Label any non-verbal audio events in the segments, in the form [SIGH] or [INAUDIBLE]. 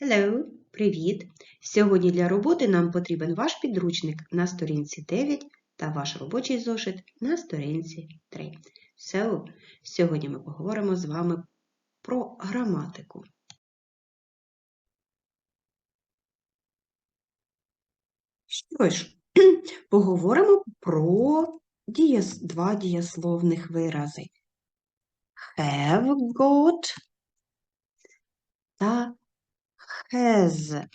Hello, привіт! Сьогодні для роботи нам потрібен ваш підручник на сторінці 9 та ваш робочий зошит на сторінці 3. So, сьогодні ми поговоримо з вами про граматику. Що ж, [CLEARS THROAT] поговоримо про дієс... два дієсловних вирази. Have got та has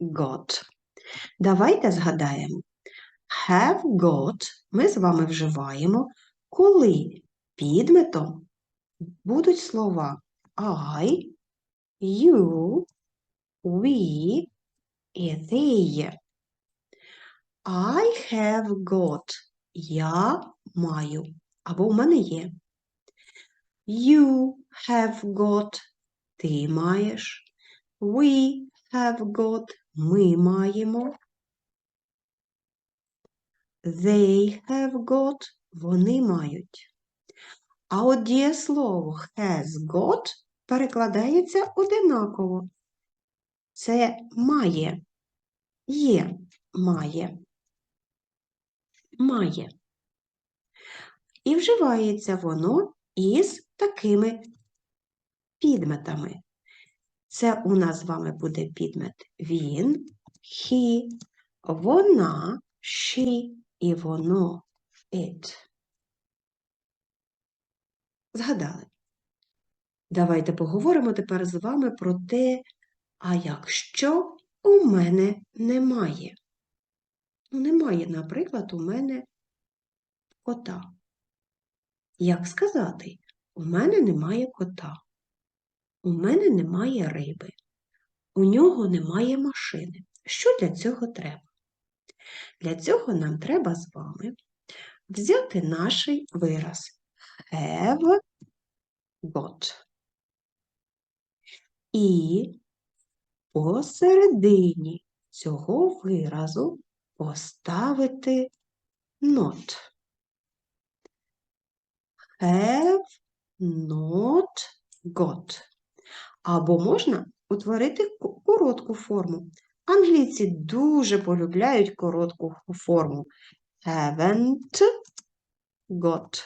got. Давайте згадаємо. Have got ми з вами вживаємо, коли підметом будуть слова I, you, we і they. I have got. Я маю. Або в мене є. You have got. Ти маєш. We have got. Ми маємо. They have got. Вони мають. А от дієслово has got перекладається одинаково. Це має. Є. Має. Має. І вживається воно із такими підметами. Це у нас з вами буде підмет він, he, вона, she і воно it. Згадали? Давайте поговоримо тепер з вами про те, а якщо у мене немає. Ну, немає, наприклад, у мене кота. Як сказати, у мене немає кота, у мене немає риби, у нього немає машини. Що для цього треба? Для цього нам треба з вами взяти наш вираз have got і посередині цього виразу поставити not. Have not got. Або можна утворити коротку форму. Англійці дуже полюбляють коротку форму. Haven't got.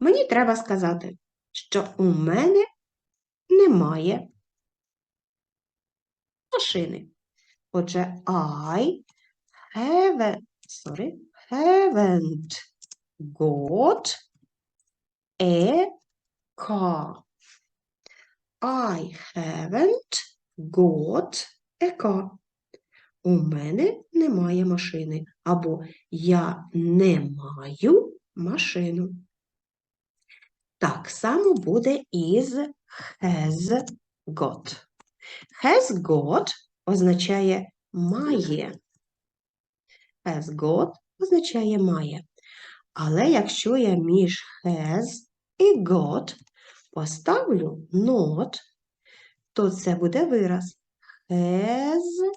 Мені треба сказати, що у мене немає машини. Отже, I haven't, sorry, haven't got a car. I haven't got a car. У мене немає машини. Або я не маю машину. Так само буде із has got. Has got означає має. Has got означає має. Але якщо я між has і got поставлю not, то це буде вираз has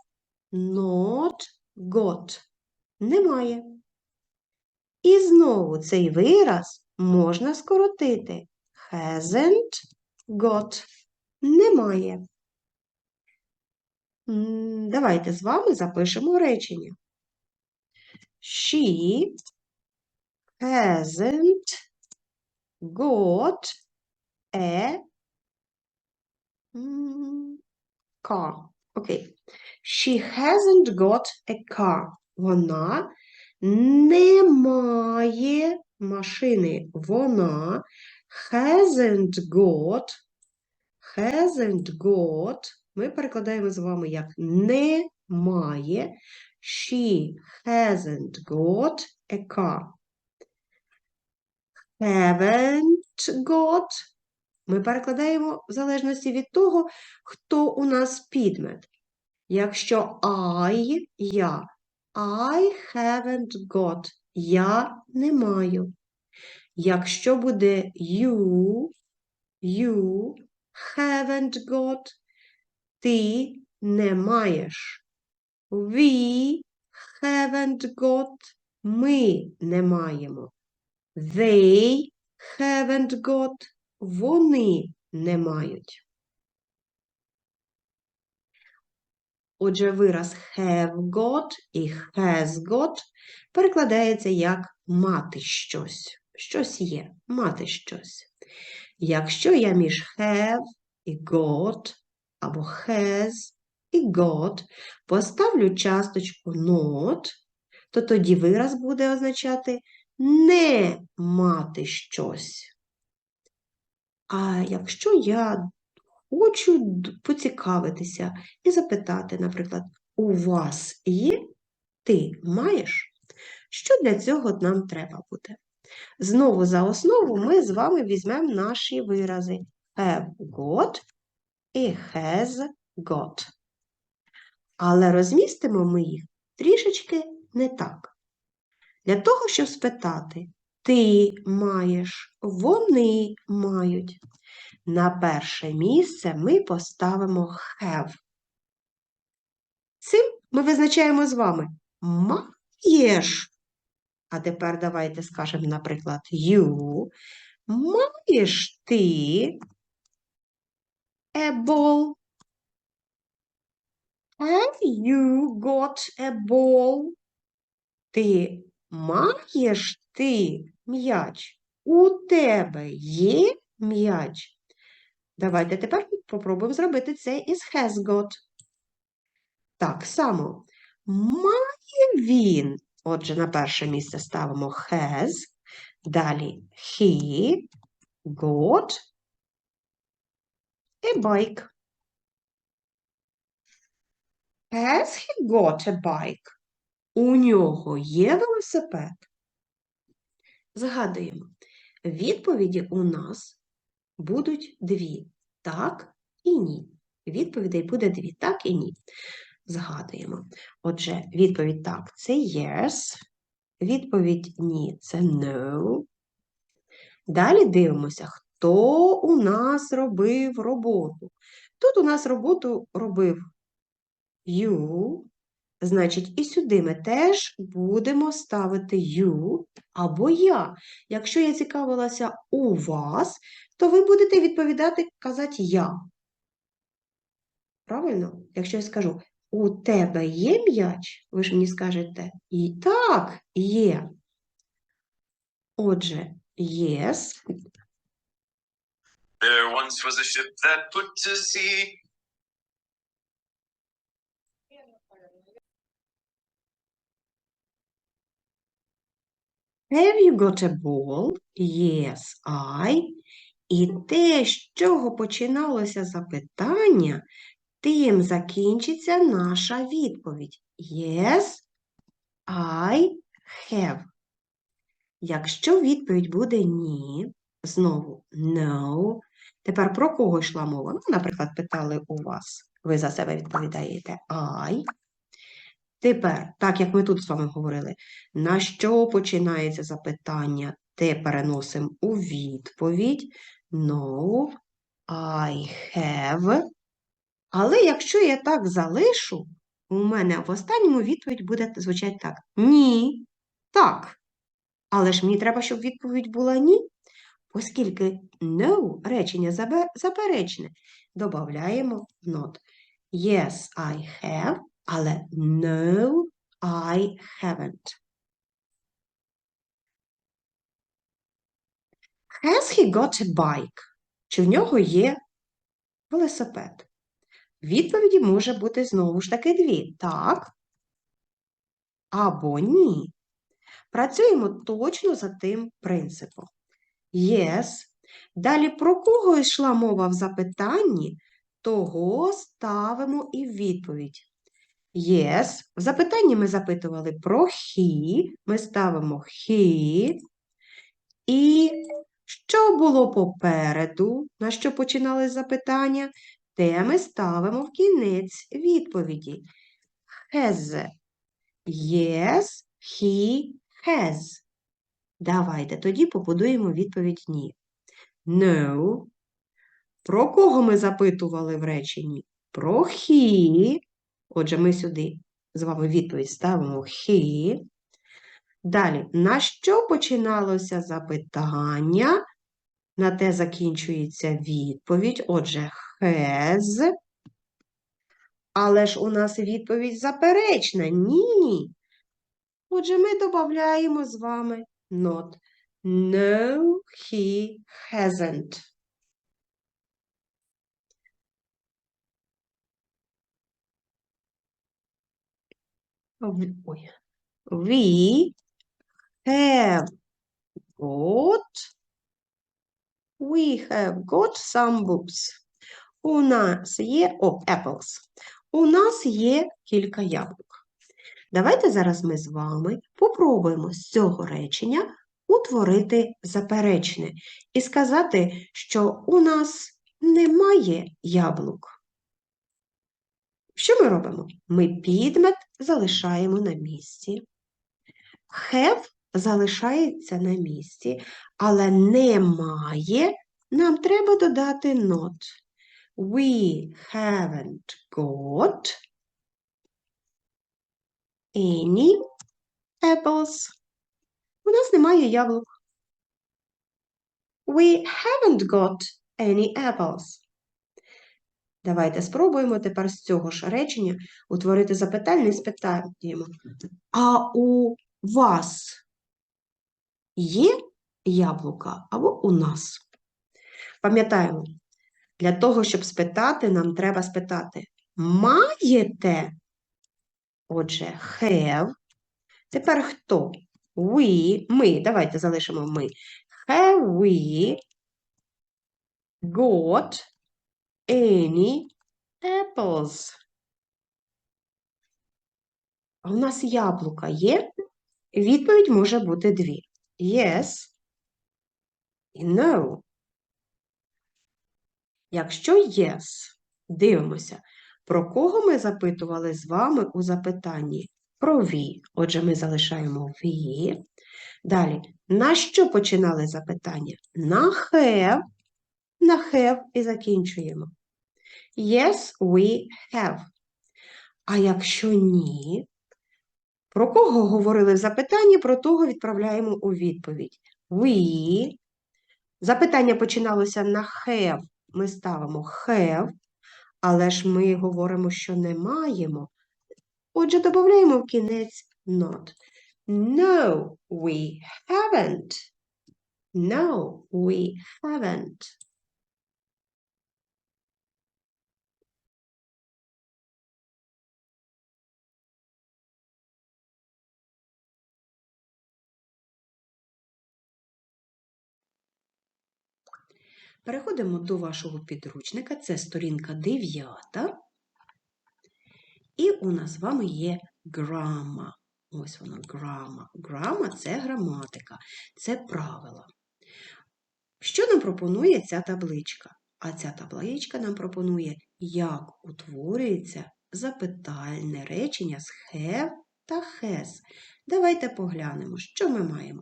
not got. Немає. І знову цей вираз можна скоротити. Hasn't got. Немає. Давайте з вами запишемо речення. She hasn't got м, car. Окей. She hasn't got a car. Вона не має машини. Вона hasn't got, hasn't got. Ми перекладаємо з вами як не має. She hasn't got a car. Haven't got. Ми перекладаємо в залежності від того, хто у нас підмет. Якщо I, я, I haven't got, я не маю. Якщо буде you, you haven't got, ти не маєш. We haven't got, ми не маємо. They haven't got, вони не мають. Отже, вираз have got і has got перекладається як мати щось. Щось є, мати щось. Якщо я між have і got або has і got поставлю часточку not, то тоді вираз буде означати не мати щось. А якщо я хочу поцікавитися і запитати, наприклад, у вас є, ти маєш? Що для цього нам треба буде? Знову за основу ми з вами візьмемо наші вирази have got і has got. Але розмістимо ми їх трішечки не так. Для того, щоб спитати, ти маєш, вони мають. На перше місце ми поставимо have. Цим ми визначаємо з вами маєш. А тепер давайте скажемо, наприклад, you. Маєш ти a ball? Have you got a ball? Ти маєш ти м'яч? У тебе є м'яч? Давайте тепер попробуємо зробити це із has got. Так само. Має він. Отже, на перше місце ставимо has. Далі he got a bike. Has he got a bike? У нього є велосипед? Згадуємо. Відповіді у нас будуть дві так і ні. Відповідей буде дві так і ні. Згадуємо. Отже, відповідь так це yes, відповідь ні це no. Далі дивимося, хто у нас робив роботу. Тут у нас роботу робив you, значить, і сюди ми теж будемо ставити you або я. Якщо я цікавилася у вас, то ви будете відповідати казати я. Правильно? Якщо я скажу, у тебе є м'яч, ви ж мені скажете, і так, є. Отже, yes, There once was a ship that put to sea. Have you got a ball? Yes, I. І те, з чого починалося запитання, тим закінчиться наша відповідь. Yes, I have. Якщо відповідь буде ні, знову no. Тепер про кого йшла мова? Ну, наприклад, питали у вас. Ви за себе відповідаєте I. Тепер, так як ми тут з вами говорили, на що починається запитання, те переносимо у відповідь. No, I have. Але якщо я так залишу, у мене в останньому відповідь буде звучати так: ні, так. Але ж мені треба, щоб відповідь була ні, оскільки no речення заперечне, додаємо not. Yes, I have, але no, I haven't. Has he got a bike? Чи в нього є велосипед? Відповіді може бути знову ж таки дві. Так або ні. Працюємо точно за тим принципом. Yes. Далі про кого йшла мова в запитанні, того ставимо і відповідь. Yes. В запитанні ми запитували про he, ми ставимо he. І що було попереду, на що починали запитання, те ми ставимо в кінець відповіді. Has. Yes, he has. Давайте тоді побудуємо відповідь ні. No. Про кого ми запитували в реченні? Про he. Отже, ми сюди з вами відповідь ставимо he. Далі, на що починалося запитання? На те закінчується відповідь. Отже, has. Але ж у нас відповідь заперечна. Ні. Отже, ми додаємо з вами not. No, he hasn't. We have got we have got some books. У нас є о, apples. У нас є кілька яблук. Давайте зараз ми з вами попробуємо з цього речення утворити заперечне і сказати, що у нас немає яблук. Що ми робимо? Ми підмет залишаємо на місці. Have залишається на місці, але немає. Нам треба додати not. We haven't got any apples. У нас немає яблук. We haven't got any apples. Давайте спробуємо тепер з цього ж речення утворити запитальне і спитаємо. А у вас є яблука або у нас? Пам'ятаємо, для того, щоб спитати, нам треба спитати маєте? Отже, have. Тепер хто? We, ми, давайте залишимо ми. Have we got any apples? А у нас яблука є? Відповідь може бути дві. Yes і no. Якщо yes, дивимося, про кого ми запитували з вами у запитанні? Про we. Отже, ми залишаємо we. Далі, на що починали запитання? На have. На have і закінчуємо. Yes, we have. А якщо ні, про кого говорили в запитанні, про того відправляємо у відповідь. We. Запитання починалося на have. Ми ставимо have, але ж ми говоримо, що не маємо. Отже, додаємо в кінець not. No, we haven't. No, we haven't. Переходимо до вашого підручника. Це сторінка 9. І у нас з вами є грама. Ось вона грама. Грама це граматика, це правила. Що нам пропонує ця табличка? А ця табличка нам пропонує, як утворюється запитальне речення з have та has. Давайте поглянемо, що ми маємо.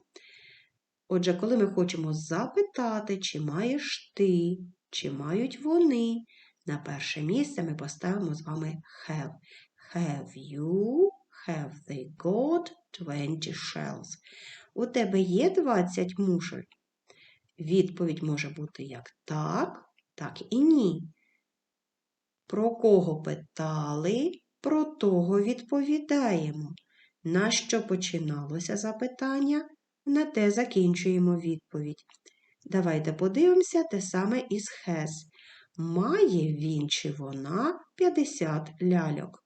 Отже, коли ми хочемо запитати, чи маєш ти, чи мають вони, на перше місце ми поставимо з вами have. Have you, have they got 20 shells? У тебе є 20 мушель? Відповідь може бути як так, так і ні. Про кого питали, про того відповідаємо. На що починалося запитання? На те закінчуємо відповідь. Давайте подивимося те саме із has. Має він чи вона 50 ляльок?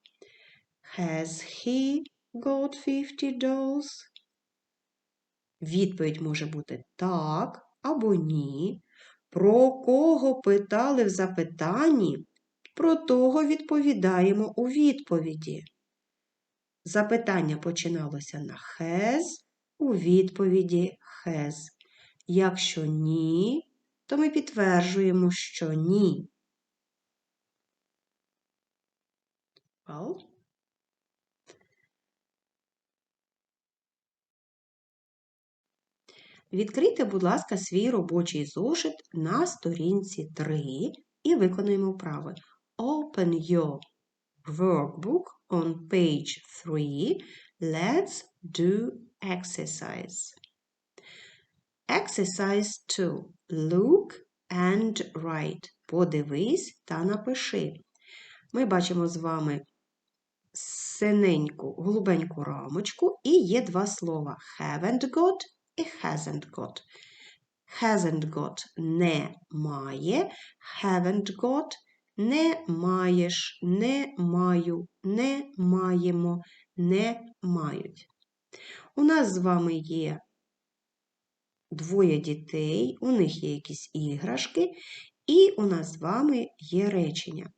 Has he got 50 dolls? Відповідь може бути так або ні. Про кого питали в запитанні? Про того відповідаємо у відповіді. Запитання починалося на has, у відповіді has. Якщо ні, то ми підтверджуємо, що ні. Well. Відкрийте, будь ласка, свій робочий зошит на сторінці 3 і виконуємо вправи. Open your workbook on page 3. Let's do exercise. Exercise 2. Look and write. Подивись та напиши. Ми бачимо з вами синеньку, голубеньку рамочку, і є два слова haven't got і hasn't got. Hasn't got не має, haven't got не маєш, не маю, не маємо, не мають. У нас з вами є двоє дітей, у них є якісь іграшки, і у нас з вами є речення.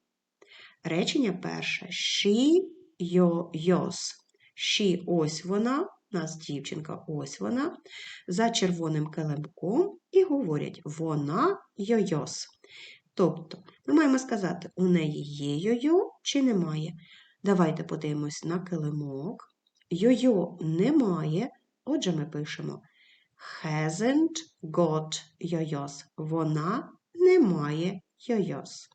Речення перше. She, yo, yours. She, ось вона, у нас дівчинка, ось вона, за червоним килимком і говорять вона йойос. Тобто, ми маємо сказати, у неї є йойо чи немає. Давайте подивимось на килимок. Йойо немає, отже, ми пишемо hasn't got йойос. Вона не має йойос.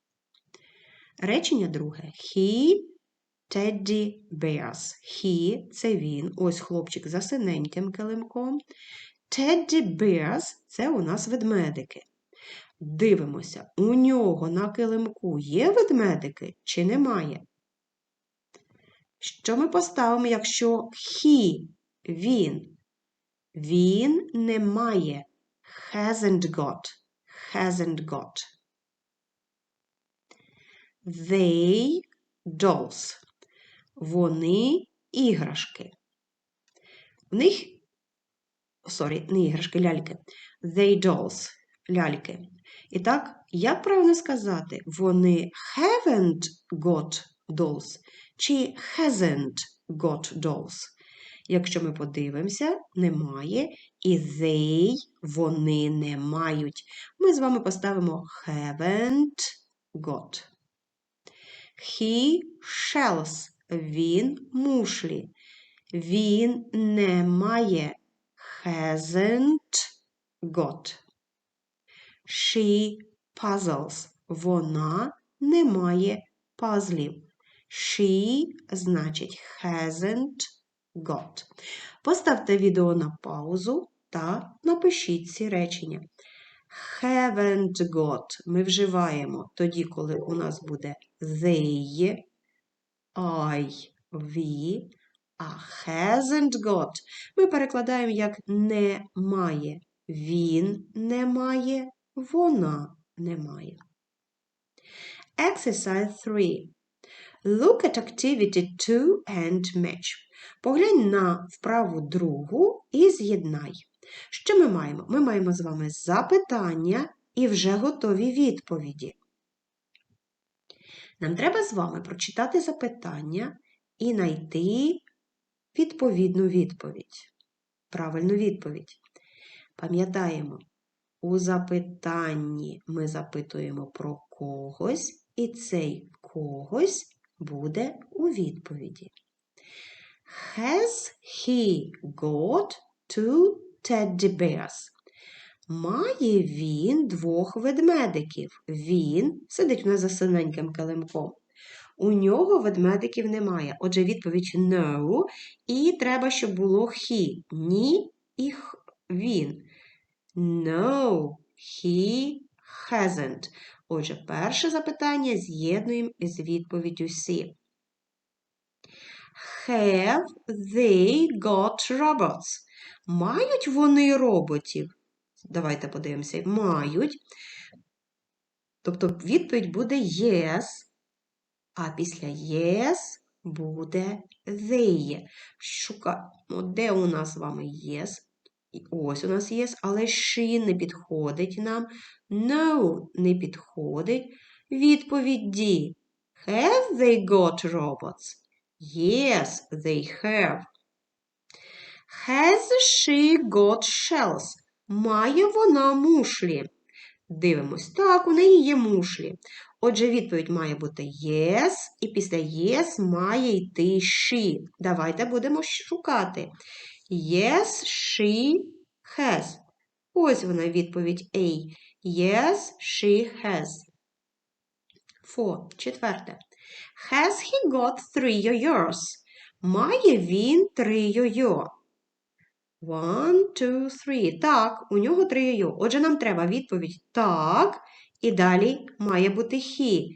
Речення друге. He teddy bears. He – це він. Ось хлопчик за синеньким килимком. Teddy bears – це у нас ведмедики. Дивимося, у нього на килимку є ведмедики чи немає? Що ми поставимо, якщо he – він? Він не має. Hasn't got. Hasn't got. They dolls. Вони іграшки. В них, sorry, не іграшки, ляльки. They dolls. Ляльки. І так, як правильно сказати? Вони haven't got dolls чи hasn't got dolls? Якщо ми подивимося, немає, і they вони не мають. Ми з вами поставимо haven't got. He shells. Він мушлі. Він не має. Hasn't got. She puzzles. Вона не має пазлів. She значить hasn't got. Поставте відео на паузу та напишіть ці речення. Haven't got ми вживаємо тоді, коли у нас буде they, I, we, а hasn't got ми перекладаємо як не має. Він не має, вона не має. Exercise 3. Look at activity 2 and match. Поглянь на вправу другу і з'єднай. Що ми маємо? Ми маємо з вами запитання і вже готові відповіді. Нам треба з вами прочитати запитання і знайти відповідну відповідь. Правильну відповідь. Пам'ятаємо, у запитанні ми запитуємо про когось, і цей когось буде у відповіді. Has he got two teddy bears? Має він двох ведмедиків. Він сидить у нас за синеньким килимком. У нього ведмедиків немає. Отже, відповідь no. І треба, щоб було he. Ні і він. No, he hasn't. Отже, перше запитання з'єднуємо із відповіддю C. Have they got robots? Мають вони роботів? Давайте подивимося. Мають. Тобто відповідь буде yes, а після yes буде they. Шукаємо, де у нас з вами yes? Ось у нас yes, але she не підходить нам. No не підходить. Відповідь D. Have they got robots? Yes, they have. Has she got shells? Має вона мушлі. Дивимось. Так, у неї є мушлі. Отже, відповідь має бути yes, і після yes має йти she. Давайте будемо шукати. Yes, she has. Ось вона відповідь A. Yes, she has. Four. Четверте. Has he got three yo-yos? Має він три йо-йо. One, two, three. Так, у нього три йо-йо. Отже, нам треба відповідь так. І далі має бути he.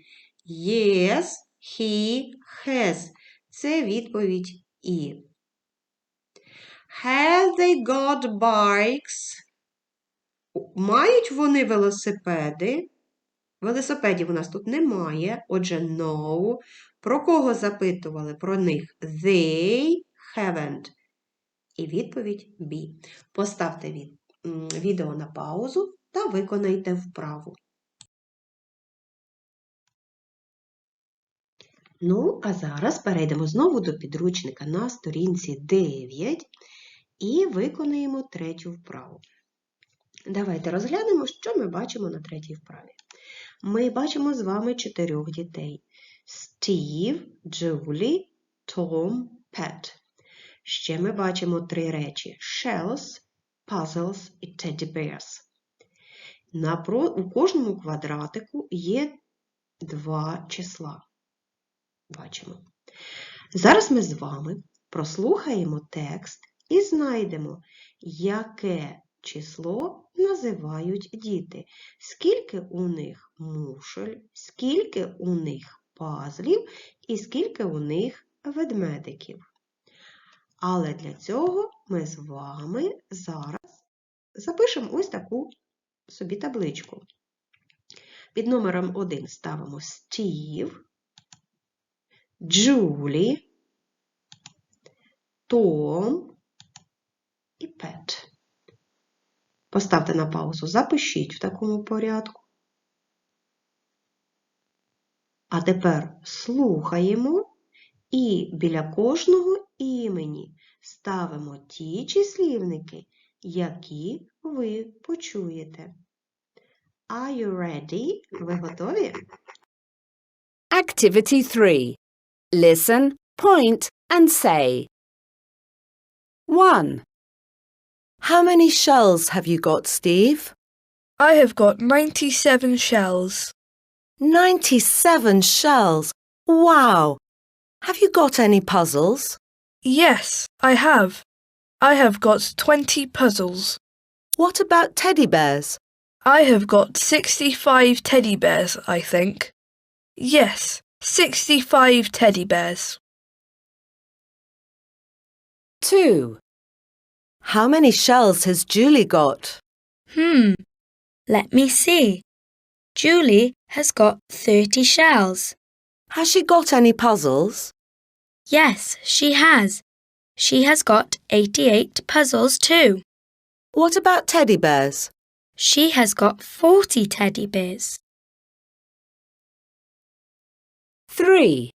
Yes, He has. Це відповідь І. Have they got bikes? Мають вони велосипеди? Велосипедів у нас тут немає. Отже, no. Про кого запитували? Про них. They haven't. І відповідь B. Поставте від, відео на паузу та виконайте вправу. Ну, а зараз перейдемо знову до підручника на сторінці 9 і виконаємо третю вправу. Давайте розглянемо, що ми бачимо на третій вправі. Ми бачимо з вами чотирьох дітей: Стів, Джулі, Том, Пет. Ще ми бачимо три речі: shells, puzzles і teddy bears. Напро... У кожному квадратику є два числа. Бачимо. Зараз ми з вами прослухаємо текст і знайдемо, яке число називають діти. Скільки у них мушель, скільки у них пазлів і скільки у них ведмедиків. Але для цього ми з вами зараз запишемо ось таку собі табличку. Під номером 1 ставимо Стів, Джулі, Том і Пет. Поставте на паузу, запишіть в такому порядку. А тепер слухаємо і біля кожного імені ставимо ті числівники, які ви почуєте. Are you ready? Ви готові? Activity 3. Listen, point, and say. 1. How many shells have you got, Steve? I have got 97 shells. 97 shells. Wow! Have you got any puzzles? Yes, I have. I have got 20 puzzles. What about teddy bears? I have got 65 teddy bears, I think. Yes, 65 teddy bears. 2. How many shells has Julie got? Hmm. Let me see. Julie has got 30 shells. Has she got any puzzles? Yes, she has. She has got 88 puzzles too. What about teddy bears? She has got 40 teddy bears. 3.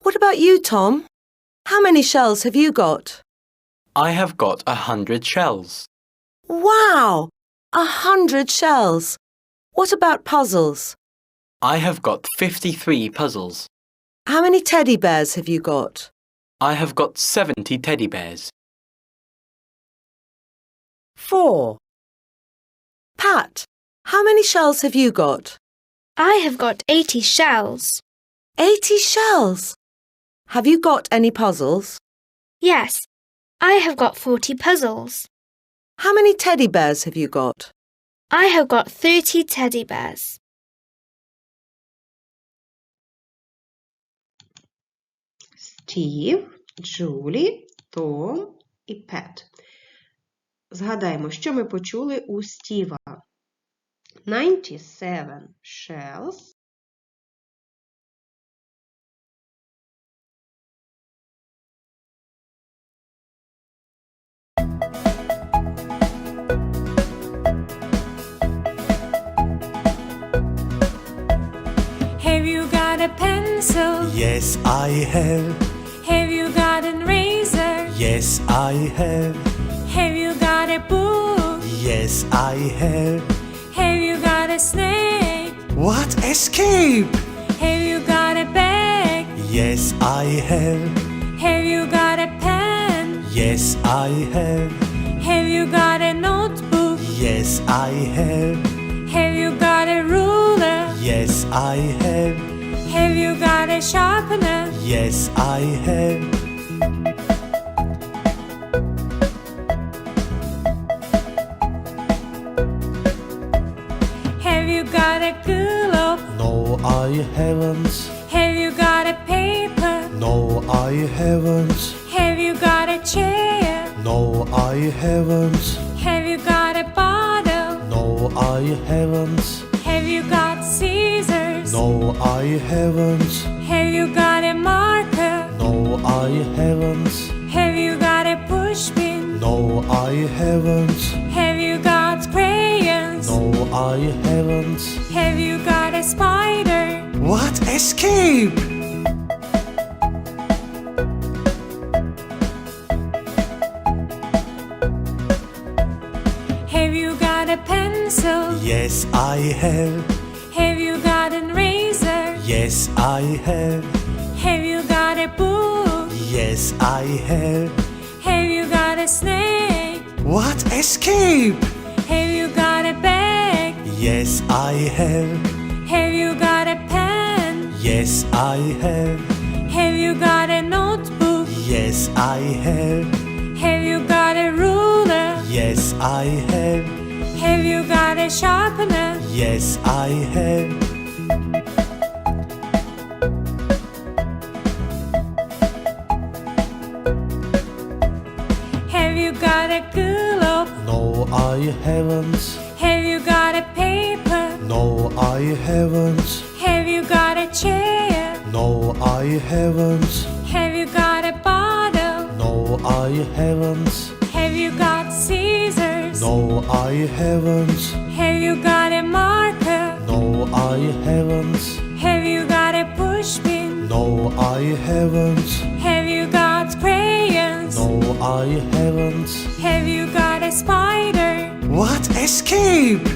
What about you, Tom? How many shells have you got? I have got a hundred shells. Wow! A hundred shells. What about puzzles? I have got fifty-three puzzles. How many teddy bears have you got? I have got seventy teddy bears. 4. Pat, how many shells have you got? I have got 80 shells. 80 shells. Have you got any puzzles? Yes, I have got 40 puzzles. How many teddy bears have you got? I have got 30 teddy bears. Стів, Джулі, Том і Пет. Згадаємо, що ми почули у Стіва. 97 shells. got a pencil? Yes, I have. Have you got an razor? Yes, I have. Have you got a book? Yes, I have. Have you got a snake? What? Escape! Have you got a bag? Yes, I have. Have you got a pen? Yes, I have. Have you got a notebook? Yes, I have. Have you got a ruler? Yes, I have. Have you got a sharpener? Yes, I have. Have you got a glove? No, I haven't. Have you got a paper? No, I haven't. Have you got a chair? No, I haven't. Have you got a bottle? No, I haven't. Have you got scissors? No, I haven't. Have you got a marker? No, I haven't. Have you got a pushpin? No, I haven't. Have you got crayons? No, I haven't. Have you got a spider? What? Escape! Have you got a pencil? Yes, I have. Have Yes, I have. Have you got a book? Yes, I have. Have you got a snake? What? Escape! Have you got a bag? Yes, I have. Have you got a pen? Yes, I have. Have you got a notebook? Yes, I have. Have you got a ruler? Yes, I have. Have you got a sharpener? Yes, I have. Have I haven't. Have you got a paper? No, I haven't. Have you got a chair? No, I haven't. Have you got a bottle? No, I haven't. Have you got scissors? No, I haven't. Have you got a marker? No, I haven't. Have you got a pushpin? No, I haven't. Have I haven't. Have you got a spider? What? Escape!